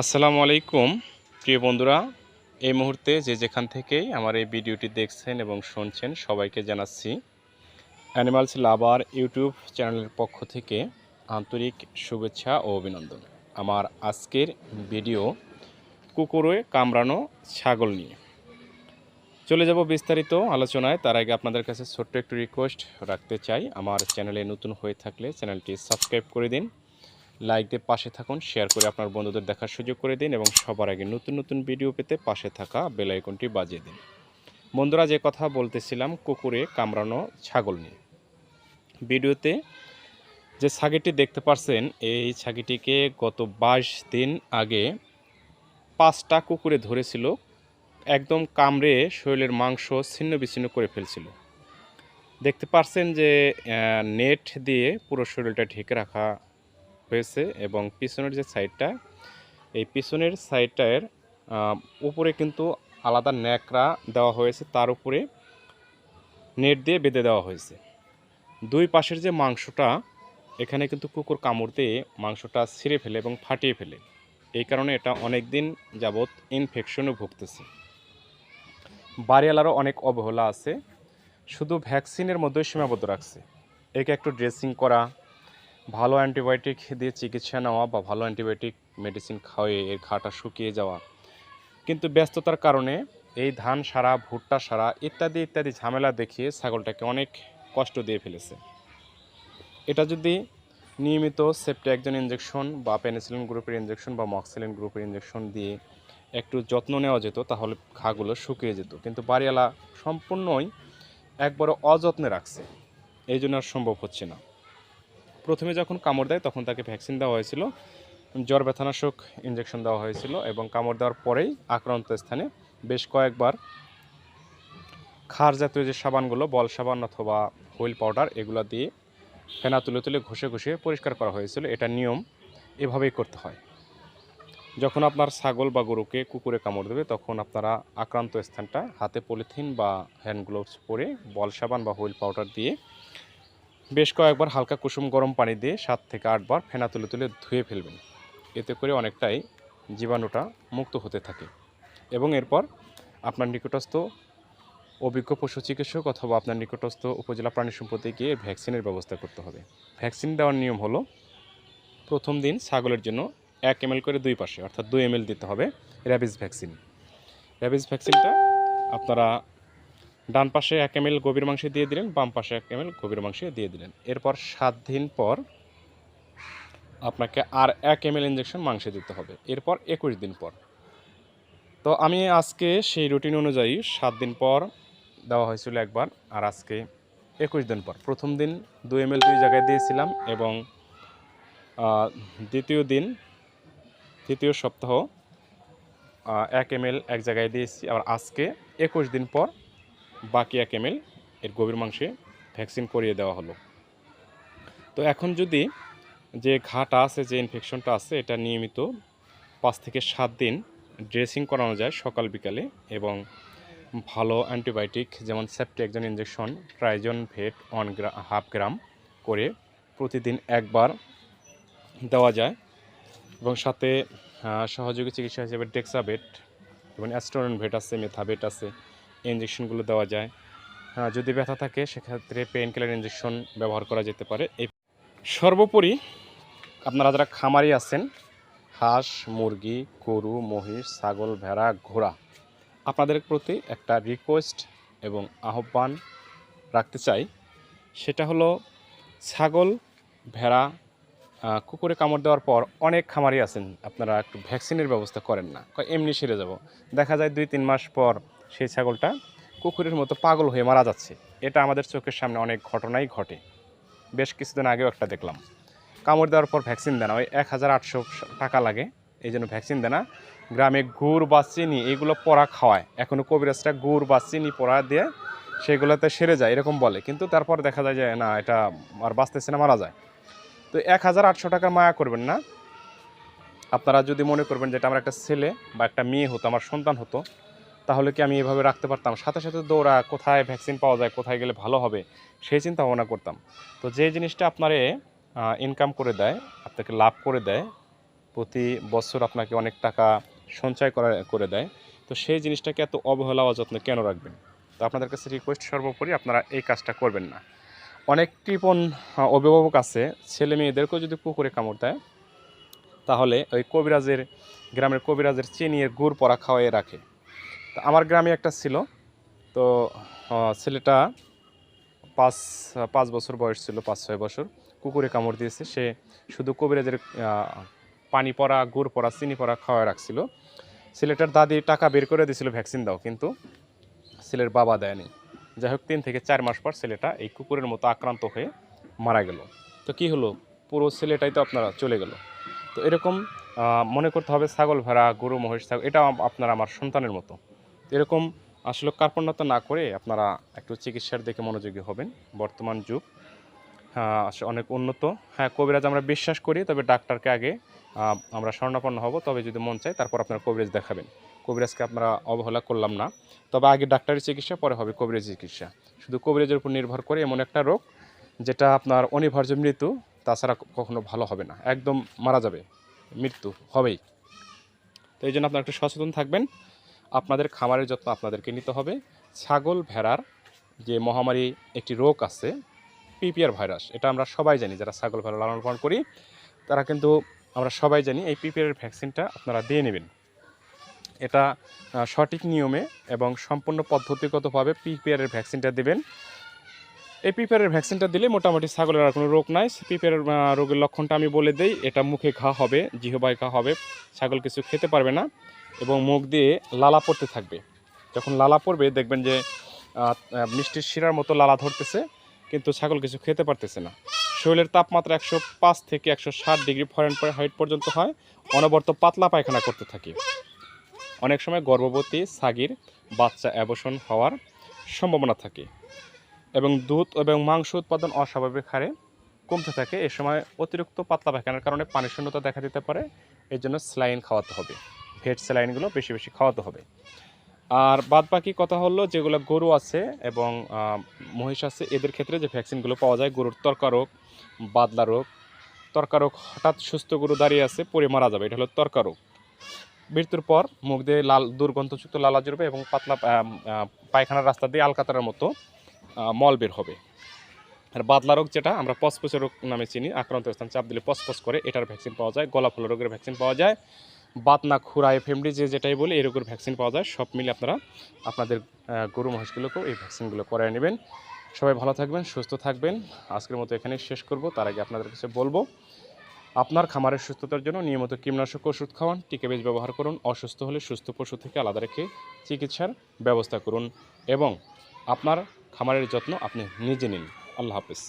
আসসালামু আলাইকুম, প্রিয় বন্ধুরা। এই মুহূর্তে যে যেখান থেকেই আমার এই ভিডিওটি দেখছেন এবং শুনছেন, সবাইকে জানাচ্ছি অ্যানিমালস লাভার ইউটিউব চ্যানেলের পক্ষ থেকে আন্তরিক শুভেচ্ছা ও অভিনন্দন। আমার আজকের ভিডিও কুকুরে কামড়ানো ছাগল নিয়ে। চলে যাব বিস্তারিত আলোচনায়। তার আগে আপনাদের কাছে ছোট্ট একটু রিকোয়েস্ট রাখতে চাই। আমার চ্যানেলে নতুন হয়ে থাকলে চ্যানেলটি সাবস্ক্রাইব করে দিন। লাইক দিয়ে পাশে থাকুন শেয়ার করে আপনার বন্ধুদের দেখার সুযোগ করে দিন এবং সবার আগে নতুন নতুন ভিডিও পেতে পাশে থাকা বেল আইকনটি বাজিয়ে দিন। বন্ধুরা, যে কথা বলতেছিলাম, কুকুরে কামড়ানো ছাগল নিয়ে। ভিডিওতে যে ছাগিটি দেখতে পারছেন, এই ছাগিটিকে গত বাইশ দিন আগে পাঁচটা কুকুরে ধরেছিল, একদম কামড়ে শরীরের মাংস ছিন্ন বিচ্ছিন্ন করে ফেলছিল। দেখতে পারছেন যে নেট দিয়ে পুরো শরীরটা ঢেকে রাখা হয়েছে এবং পিছনের যে সাইডটা এই পিছনের সাইডটার উপরে কিন্তু আলাদা ন্যাকড়া দেওয়া হয়েছে, তার উপরে নেট দিয়ে বেঁধে দেওয়া হয়েছে। দুই পাশের যে মাংসটা, এখানে কিন্তু কুকুর কামড় দিয়ে মাংসটা ছিঁড়ে ফেলে এবং ফাটিয়ে ফেলে। এই কারণে এটা অনেক দিন যাবৎ ইনফেকশনে ভুগতেছে। বাড়িওয়ালারও অনেক অবহেলা আছে। শুধু ভ্যাকসিনের মধ্যেই সীমাবদ্ধ রাখছে। একে একটু ড্রেসিং করা ভালো অ্যান্টিবায়োটিক দিয়ে চিকিৎসা নেওয়া বা ভালো অ্যান্টিবায়োটিক মেডিসিন খাওয়ে এর ঘাটা শুকিয়ে যাওয়া। কিন্তু ব্যস্ততার কারণে এই ধান সারা, ভুট্টা সারা ইত্যাদি ইত্যাদি ঝামেলা দেখিয়ে ছাগলটাকে অনেক কষ্ট দিয়ে ফেলেছে। এটা যদি নিয়মিত সেপ্টে একজন ইঞ্জেকশন বা পেনিসিলিন গ্রুপের ইঞ্জেকশন বা মক্সিলিন গ্রুপের ইঞ্জেকশন দিয়ে একটু যত্ন নেওয়া যেত, তাহলে ঘাগুলো শুকিয়ে যেত। কিন্তু বাড়িওয়ালা সম্পূর্ণই একবারে অযত্নে রাখছে। এই জন্য আর সম্ভব হচ্ছে না। প্রথমে যখন কামড় দেয়, তখন তাকে ভ্যাকসিন দেওয়া হয়েছিল। জ্বর ব্যথানাশক ইঞ্জেকশন দেওয়া হয়েছিল এবং কামড় দেওয়ার পরেই আক্রান্ত স্থানে বেশ কয়েকবার খার জাতীয় যে সাবানগুলো, বল সাবান অথবা হুইল পাউডার, এগুলো দিয়ে ফেনা তুলে তুলে ঘষে ঘষে পরিষ্কার করা হয়েছিল। এটা নিয়ম এভাবেই করতে হয়। যখন আপনার ছাগল বা গরুকে কুকুরে কামড় দেবে, তখন আপনারা আক্রান্ত স্থানটা হাতে পলিথিন বা হ্যান্ড গ্লোভস পরে বল সাবান বা হুইল পাউডার দিয়ে বেশ কয়েকবার হালকা কুসুম গরম পানি দিয়ে সাত থেকে আটবার ফেনা তুলে তুলে ধুয়ে ফেলবেন। এতে করে অনেকটাই জীবাণুটা মুক্ত হতে থাকে। এবং এরপর আপনার নিকটস্থ অভিজ্ঞ পশু চিকিৎসক অথবা আপনার নিকটস্থ উপজেলা প্রাণী সম্পদে গিয়ে ভ্যাকসিনের ব্যবস্থা করতে হবে। ভ্যাকসিন দেওয়ার নিয়ম হলো, প্রথম দিন ছাগলের জন্য এক এম করে দুই পাশে, অর্থাৎ দুই এম দিতে হবে র্যাবিস ভ্যাকসিন। র্যাবিস ভ্যাকসিনটা আপনারা ডান পাশে এক এম গভীর মাংসে দিয়ে দিলেন, বাম পাশে এক এম গভীর মাংসে দিয়ে দিলেন। এরপর সাত দিন পর আপনাকে আর এক এম ইঞ্জেকশন মাংসে দিতে হবে। এরপর একুশ দিন পর। তো আমি আজকে সেই রুটিন অনুযায়ী সাত দিন পর দেওয়া হয়েছিল একবার, আর আজকে একুশ দিন পর। প্রথম দিন দুই এম দুই জায়গায় দিয়েছিলাম এবং দ্বিতীয় দিন, তৃতীয় সপ্তাহ এক এম এক জায়গায় দিয়েছি। আবার আজকে একুশ দিন পর বাকি এক এম এর গভীর মাংসে ভ্যাকসিন করিয়ে দেওয়া হলো। তো এখন যদি যে ঘাটা আছে, যে ইনফেকশনটা আছে, এটা নিয়মিত পাঁচ থেকে সাত দিন ড্রেসিং করানো যায় সকাল, বিকালে এবং ভালো অ্যান্টিবায়োটিক যেমন সেপ্টি একজন ইঞ্জেকশন ট্রাইজন ভেট ওয়ান গ্রা হাফ গ্রাম করে প্রতিদিন একবার দেওয়া যায় এবং সাথে সহযোগী চিকিৎসা হিসেবে ডেক্সাবেট এবং অ্যাস্টোরন ভেট আছে মেথাবেট আছে ইঞ্জেকশনগুলো দেওয়া যায়। হ্যাঁ যদি ব্যথা থাকে, সেক্ষেত্রে পেইন কিলার ইঞ্জেকশন ব্যবহার করা যেতে পারে। এই সর্বোপরি আপনারা যারা খামারি আছেন, হাঁস, মুরগি, গরু, মহিষ, ছাগল, ভেড়া, ঘোড়া, আপনাদের প্রতি একটা রিকোয়েস্ট এবং আহ্বান রাখতে চাই। সেটা হলো, ছাগল, ভেড়া কুকুরে কামড় দেওয়ার পর অনেক খামারি আছেন, আপনারা একটু ভ্যাকসিনের ব্যবস্থা করেন না। এমনি সেরে যাব। দেখা যায় দুই, তিন মাস পর সেই ছাগলটা কুকুরের মতো পাগল হয়ে মারা যাচ্ছে। এটা আমাদের চোখের সামনে অনেক ঘটনাই ঘটে। বেশ কিছুদিন আগেও একটা দেখলাম। কামড় দেওয়ার পর ভ্যাকসিন দেনা, ওই এক হাজার আটশো টাকা লাগে, এই জন্য ভ্যাকসিন দেনা। গ্রামে গুড় বা চিনি এইগুলো পরা খাওয়ায়। এখনও কবিরাজটা গুড় বা চিনি পরা দিয়ে সেগুলোতে সেরে যায়, এরকম বলে। কিন্তু তারপর দেখা যায় যে, না, এটা আর বাঁচতেছে না, মারা যায়। তো এক হাজার আটশো টাকা মায়া করবেন না। আপনারা যদি মনে করবেন যে, এটা আমার একটা ছেলে বা একটা মেয়ে হতো, আমার সন্তান হতো তাহলে কি আমি এভাবে রাখতে পারতাম? সাথে সাথে দৌড়া, কোথায় ভ্যাকসিন পাওয়া যায়, কোথায় গেলে ভালো হবে, সেই চিন্তা ভাবনা করতাম। তো যে জিনিসটা আপনারে ইনকাম করে দেয়, আপনাকে লাভ করে দেয়, প্রতি বছর আপনাকে অনেক টাকা সঞ্চয় করা, করে দেয়, তো সেই জিনিসটাকে এত অবহেলা অযত্ন কেন রাখবেন? তো আপনাদের কাছে রিকোয়েস্ট সর্বোপরি আপনারা এই কাজটা করবেন না। অনেক কৃপণ অভিভাবক আছে, ছেলে মেয়েদেরকেও যদি পুকুরে কামড় দেয়, তাহলে ওই কবিরাজের, গ্রামের কবিরাজের চিনির গুড় পরা খাওয়াই রাখে। তো আমার গ্রামে একটা ছিল। তো ছেলেটা পাঁচ পাঁচ বছর বয়স ছিল, পাঁচ, ছয় বছর। কুকুরে কামড় দিয়েছে। সে শুধু কবিরাজের পানি পরা, গুড় পরা, চিনি পরা খাওয়া রাখছিল। ছেলেটার দাদি টাকা বের করে দিয়েছিল, ভ্যাকসিন দাও, কিন্তু ছেলের বাবা দেয়নি। যাই হোক, তিন থেকে চার মাস পর ছেলেটা এই কুকুরের মতো আক্রান্ত হয়ে মারা গেল। তো কি হলো? পুরো ছেলেটাই তো আপনারা চলে গেল। তো এরকম মনে করতে হবে ছাগল ভেড়া, গরু, মহিষ, ছাগল এটা আপনার আমার সন্তানের মতো। এরকম আসলে কার্পণ্যতা না করে আপনারা একটু চিকিৎসার দিকে মনোযোগী হবেন। বর্তমান যুগ হ্যাঁ, অনেক উন্নত। হ্যাঁ কবিরাজ আমরা বিশ্বাস করি তবে ডাক্তারকে আগে আমরা স্বর্ণাপন্ন হব। তবে যদি মন চায় তারপর আপনারা কবিরাজ দেখাবেন। কবিরাজকে আপনারা অবহেলা করলাম না। তবে আগে ডাক্তারের চিকিৎসা পরে হবে কবিরাজ চিকিৎসা। শুধু কবিরাজের উপর নির্ভর করে এমন একটা রোগ যেটা আপনার অনিবার্য মৃত্যু তাছাড়া কখনো ভালো হবে না। একদম মারা যাবে মৃত্যু হবেই। তো এই জন্য আপনারা একটু সচেতন থাকবেন। আপনাদের খামারের যত্ন আপনাদেরকে নিতে হবে। ছাগল ভেড়ার যে মহামারী একটি রোগ আছে, পিপিআর ভাইরাস, এটা আমরা সবাই জানি, যারা ছাগল ভেড়া লালন পালন করি, তারা কিন্তু আমরা সবাই জানি এই পিপিআর ভ্যাকসিনটা আপনারা দিয়ে নেবেন। এটা সঠিক নিয়মে এবং সম্পূর্ণ পদ্ধতিগতভাবে পিপিআরের ভ্যাকসিনটা দেবেন। এই পিপিআরের ভ্যাকসিনটা দিলে মোটামুটি ছাগলের আর কোনো রোগ নাই। পিপিআরের রোগের লক্ষণটা আমি বলে দেই, এটা মুখে ঘা হবে, জিহবায় ঘা হবে, ছাগল কিছু খেতে পারবে না। এবং মুখ দিয়ে লালা পড়তে থাকবে। যখন লালা পড়বে, দেখবেন যে মিষ্টির শিরার মতো লালা ধরতেছে, কিন্তু ছাগল কিছু খেতে পারতেছে না। শরীরের তাপমাত্রা একশো পাঁচ থেকে একশো ষাট ডিগ্রি ফরেন হাইট পর্যন্ত হয়, অনবরত পাতলা পায়খানা করতে থাকে। অনেক সময় গর্ভবতী, সাগির, বাচ্চা অ্যাবসন হওয়ার সম্ভাবনা থাকে এবং দুধ এবং মাংস উৎপাদন অস্বাভাবিক হারে কমতে থাকে। এ সময় অতিরিক্ত পাতলা পায়খানার কারণে পানি শূন্যতা দেখা দিতে পারে এই জন্য স্যালাইন খাওয়াতে হবে। ভেট স্যালাইনগুলো বেশি বেশি খাওয়াতে হবে। আর বাদ বাকি কথা হলো যেগুলো গরু আছে এবং মহিষ আছে, এদের ক্ষেত্রে যে ভ্যাকসিনগুলো পাওয়া যায়, গরুর তর্কা রোগ বাদলা রোগ তর্কা রোগ হঠাৎ সুস্থ গরু দাঁড়িয়ে আছে, পরে মারা যাবে, এটা হলো তর্কা রোগ মৃত্যুর পর মুখ দিয়ে লাল, দুর্গন্ধযুক্ত লালা জুড়বে এবং পাতলা পায়খানার রাস্তা দিয়ে আলকাতার মতো মল বের হবে। আর বাদলা রোগ যেটা আমরা পসপসের রোগ নামে চিনি, আক্রান্ত স্থান চাপ দিলে পসপস করে, এটার ভ্যাকসিন পাওয়া যায় গলা ফুলা রোগের ভ্যাকসিন পাওয়া যায়। বাতনা খুরা এফএমডি যে যেটাই বলে রোগের ভ্যাকসিন পাওয়া যায়। সব মিলে আপনারা আপনাদের গরু মহিষগুলোকেও এই ভ্যাকসিনগুলো করায় নেবেন। সবাই ভালো থাকবেন, সুস্থ থাকবেন। আজকের মতো এখানেই শেষ করব। তার আগে আপনাদের কাছে বলব, আপনার খামারের সুস্থতার জন্য নিয়মিত কীটনাশক ওষুধ খাওয়ান, টিকে বেজ ব্যবহার করুন, অসুস্থ হলে সুস্থ পশু থেকে আলাদা রেখে চিকিৎসার ব্যবস্থা করুন এবং আপনার খামারের যত্ন আপনি নিজে নিন। আল্লাহ হাফিজ।